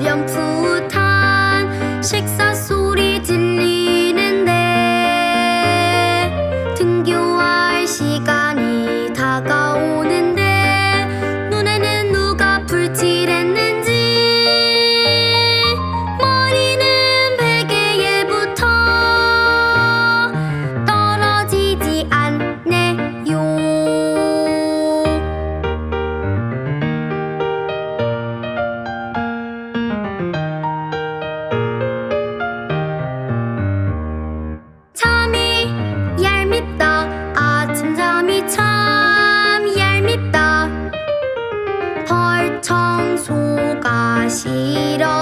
两浦。 이 참 얄밉다. 벌청소가 싫어.